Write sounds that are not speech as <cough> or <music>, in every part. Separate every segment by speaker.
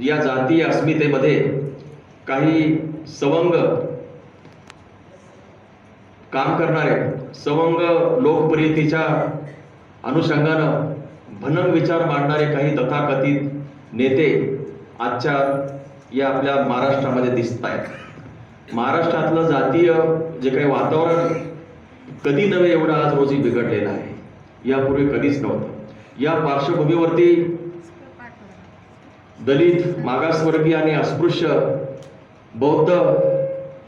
Speaker 1: या जातीय अस्मितेमध्ये काही सवंग काम करणारे सवंग लोकप्रियतेच्या अनुषंगानं भनन विचार मांडणारे काही तथाकथित नेते आजच्या या आपल्या महाराष्ट्रामध्ये दिसत आहेत. महाराष्ट्रातलं जातीय जे काही वातावरण कधी नव्हे एवढं आज रोजी बिघडलेलं आहे. यापूर्वी कधीच नव्हतं. या पार्श्वभूमीवरती दलित मागासवर्गीय आणि अस्पृश्य बौद्ध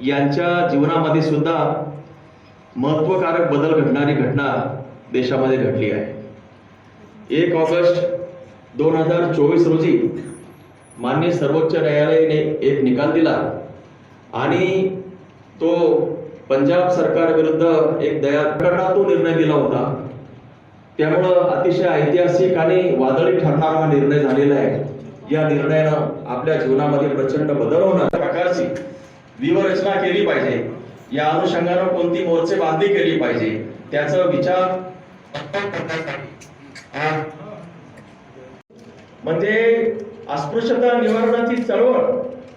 Speaker 1: यांच्या जीवनामध्ये सुद्धा महत्वकारक बदल घडणारी घटना देशामध्ये घडली आहे. एक ऑगस्ट दोन हजार चोवीस रोजी मान्य सर्वोच्च न्यायालयाने एक निकाल दिला आणि तो पंजाब सरकार विरुद्ध एक दया प्रकरणात तो निर्णय दिला होता. त्यामुळं अतिशय ऐतिहासिक आणि वादळी ठरणारा हा निर्णय झालेला आहे. या निर्णयानं आपल्या जीवनामध्ये प्रचंड बदल होणार. प्रकारची व्यूहरचना केली पाहिजे. या अनुषंगानं कोणती मोर्चे बांधणी केली पाहिजे त्याचा विचार म्हणजे अस्पृश्यता निवारणाची चळवळ.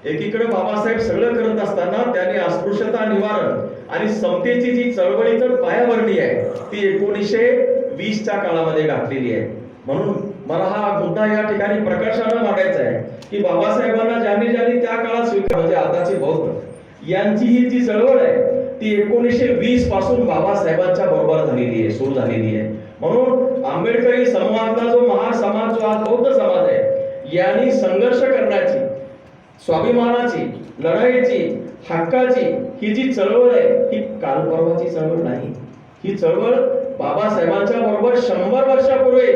Speaker 1: एकीकडे बाबासाहेब सगळं करत असताना त्यांनी अस्पृश्यता निवारण आणि समतेची जी चळवळी तर पायाभरणी आहे ती एकोणीसशे वीसच्या काळामध्ये घातलेली आहे. म्हणून मला हा मुद्दा या ठिकाणी प्रकर्षानं मांडायचा आहे की बाबासाहेबांना ज्यांनी ज्यांनी त्या काळात स्वीकार म्हणजे आताचे बौद्ध यांची ही जी चळवळ आहे ती एकोणीसशे वीसपासून बाबासाहेबांच्या बरोबर झालेली आहे सुरू झालेली आहे. म्हणून आंबेडकरी समाजातला जो महासमाज जो आज बौद्ध समाज आहे यांनी संघर्ष करण्याची स्वाभिमानाची लढाईची हक्काची ही जी चळवळ आहे ही कालपर्वाची चळवळ नाही. ही चळवळ बाबासाहेबांच्या बरोबर शंभर वर्षापूर्वी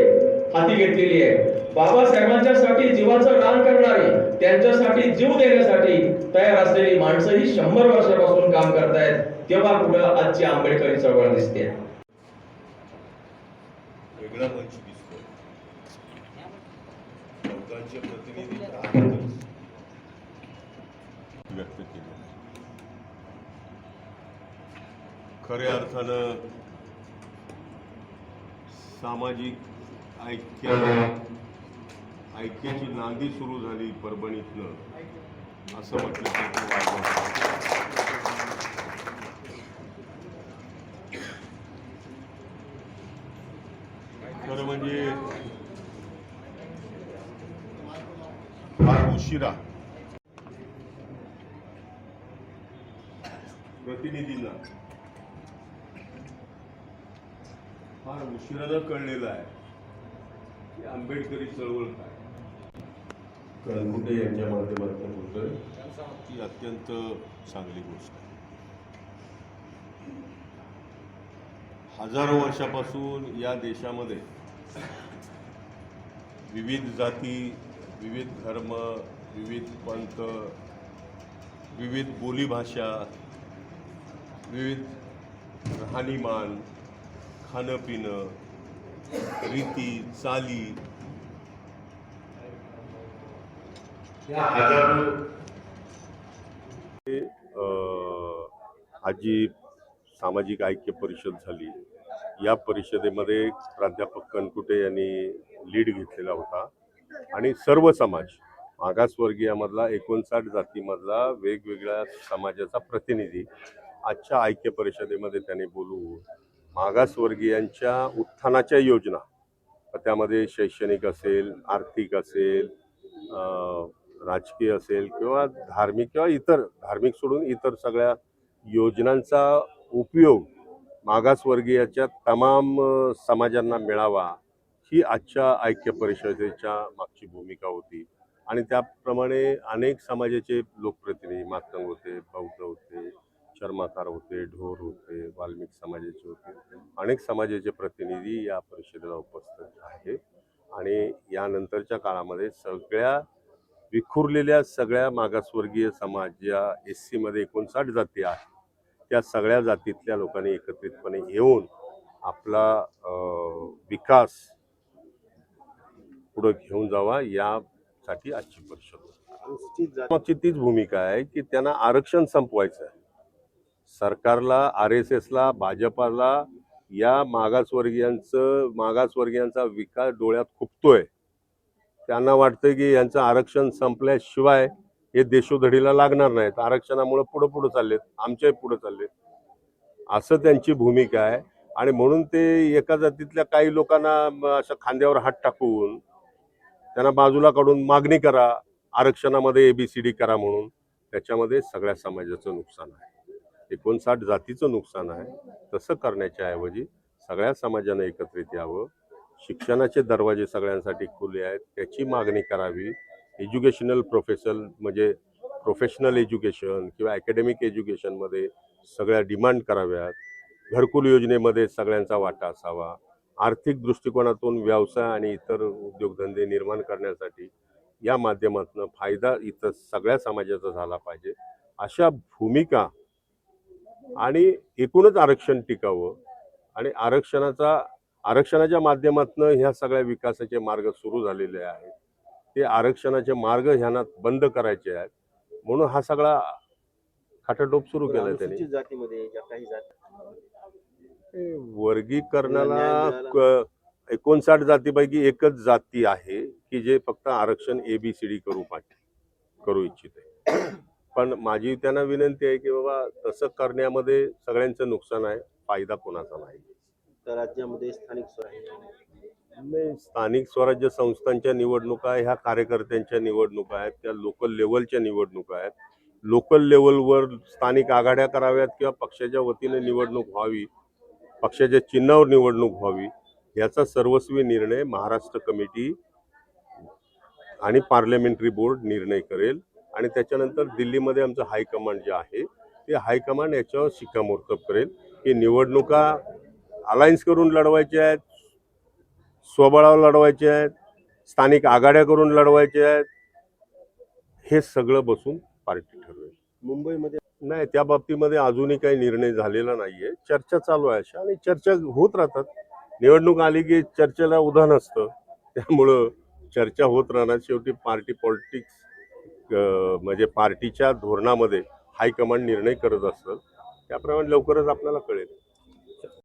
Speaker 1: हाती घेतलेली आहे. बाबासाहेबांच्यासाठी जीवाचं दान करणारी त्यांच्यासाठी जीव देण्यासाठी तयार असलेली माणसं ही शंभर वर्षापासून काम करतायत तेव्हा कुठं आजची आंबेडकरी चळवळ दिसते.
Speaker 2: व्यक्त केले खऱ्या अर्थानं सामाजिक ऐक्य ऐक्याची नांदी सुरू झाली परभणीतनं. असं म्हटलं. खरं म्हणजे फार उशिरा प्रतिनिधींना फार उशिरानं कळलेलं आहे. आंबेडकरी चळवळ काय?
Speaker 3: कळंगुटे यांच्या माध्यमातून होतोय.
Speaker 2: ही अत्यंत चांगली गोष्ट आहे. हजारो वर्षापासून या देशामध्ये विविध जाती विविध धर्म विविध पंथ विविध बोलीभाषा विविध राहणीमान खाणं पिणं रीती चाली. आज जी सामाजिक ऐक्य परिषद झाली या परिषदेमध्ये प्राध्यापक कनकुटे यांनी लीड घेतलेला होता. आणि सर्व समाज मागासवर्गीयामधला एकोणसाठ जातीमधला वेगवेगळ्या समाजाचा प्रतिनिधी आजच्या ऐक्य परिषदेमध्ये त्यांनी बोलून मागासवर्गीयांच्या उत्थानाच्या योजना. त्यामध्ये शैक्षणिक असेल आर्थिक असेल राजकीय असेल किंवा धार्मिक किंवा इतर धार्मिक सोडून इतर सगळ्या योजनांचा उपयोग मागासवर्गीयाच्या तमाम समाजांना मिळावा ही आजच्या ऐक्य परिषदेच्या मागची भूमिका होती. आणि त्याप्रमाणे अनेक समाजाचे लोकप्रतिनिधी मातंग होते बौद्ध होते चर्माकार होते ढोर होते वाल्मिक समाजाचे होते. अनेक समाजाचे प्रतिनिधी या परिषदेला उपस्थित आहे आणि यानंतरच्या काळामध्ये सगळ्या विखुरलेल्या सगळ्या मागासवर्गीय समाज ज्या एस सीमध्ये एकोणसाठ जाती आहेत त्या सगळ्या जातीतल्या लोकांनी एकत्रितपणे येऊन आपला विकास पुढं घेऊन जावा यासाठी आजची परिषद होती. मागची तीच भूमिका आहे की त्यांना आरक्षण संपवायचं आहे. सरकारला आर एस एसला भाजपाला या मागासवर्गीयांचं मागासवर्गीयांचा विकास डोळ्यात खुपतोय. त्यांना वाटतं की यांचं आरक्षण संपल्याशिवाय हे देशोधडीला लागणार नाहीत. आरक्षणामुळे पुढं पुढं चाललेत आमच्याही पुढं चाललेत. असं त्यांची भूमिका आहे. आणि म्हणून ते एका जातीतल्या काही लोकांना असं खांद्यावर हात टाकून त्यांना बाजूला काढून मागणी करा आरक्षणामध्ये एबीसीडी करा म्हणून. त्याच्यामध्ये सगळ्या समाजाचं नुकसान आहे. एकोणसाठ जातीचं नुकसान आहे तसं करण्याच्या ऐवजी सगळ्या समाजानं एकत्रित यावं. शिक्षणाचे दरवाजे सगळ्यांसाठी खुले आहेत. त्याची मागणी करावी. एज्युकेशनल प्रोफेशनल म्हणजे प्रोफेशनल एज्युकेशन किंवा अकॅडमिक एज्युकेशनमध्ये सगळ्या डिमांड कराव्यात. घरकुल योजनेमध्ये सगळ्यांचा वाटा असावा. आर्थिक दृष्टिकोनातून व्यवसाय आणि इतर उद्योगधंदे निर्माण करण्यासाठी या माध्यमातून फायदा इथं सगळ्या समाजाचा झाला पाहिजे. अशा भूमिका आणि एकूणच आरक्षण टिकावं आणि आरक्षणाचा आरक्षणाच्या माध्यमातून ह्या सगळ्या विकासाचे मार्ग सुरू झालेले आहेत. ते आरक्षणाचे मार्ग ह्यांना बंद करायचे आहेत. म्हणून हा सगळा खाटाटोप सुरू केलाय त्यांनी.
Speaker 4: जातीमध्ये
Speaker 2: वर्गीकरणाला एकोणसाठ जातीपैकी एकच जाती आहे की जे फक्त आरक्षण एबीसीडी करू पाहिजे करू इच्छिते. <coughs> पण माझी त्यांना विनंती आहे की बाबा तसं करण्यामध्ये सगळ्यांचं नुकसान आहे फायदा कोणाचा नाही.
Speaker 4: तर राज्यामध्ये स्थानिक स्वराज्य.
Speaker 2: नाही स्थानिक स्वराज्य संस्थांच्या निवडणुका ह्या कार्यकर्त्यांच्या निवडणुका आहेत त्या लोकल लेवलच्या निवडणुका आहेत. लोकल लेवलवर स्थानिक आघाड्या कराव्यात किंवा पक्षाच्या वतीने निवडणूक व्हावी पक्षाच्या चिन्हावर निवडणूक व्हावी याचा सर्वस्वी निर्णय महाराष्ट्र कमिटी आणि पार्लमेंटरी बोर्ड निर्णय करेल. आणि त्याच्यानंतर दिल्लीमध्ये आमचं हायकमांड जे आहे ते हायकमांड याच्यावर शिक्कामोर्तब करेल. की निवडणुका अलायन्स करून लढवायच्या आहेत स्वबळावर लढवायचे आहेत स्थानिक आघाड्या करून लढवायचे आहेत हे सगळं बसून पार्टी ठरवेल.
Speaker 4: मुंबईमध्ये?
Speaker 2: नाही त्या बाबतीमध्ये अजूनही काही निर्णय झालेला नाहीये. चर्चा चालू आहे अशा आणि चर्चा होत राहतात. निवडणूक आली की चर्चेला उधाण असतं. त्यामुळं चर्चा होत राहणार. शेवटी पार्टी पॉलिटिक्स म्हणजे पार्टीच्या धोरणामध्ये हायकमांड निर्णय करत असतं. त्याप्रमाणे लवकरच आपल्याला कळेल.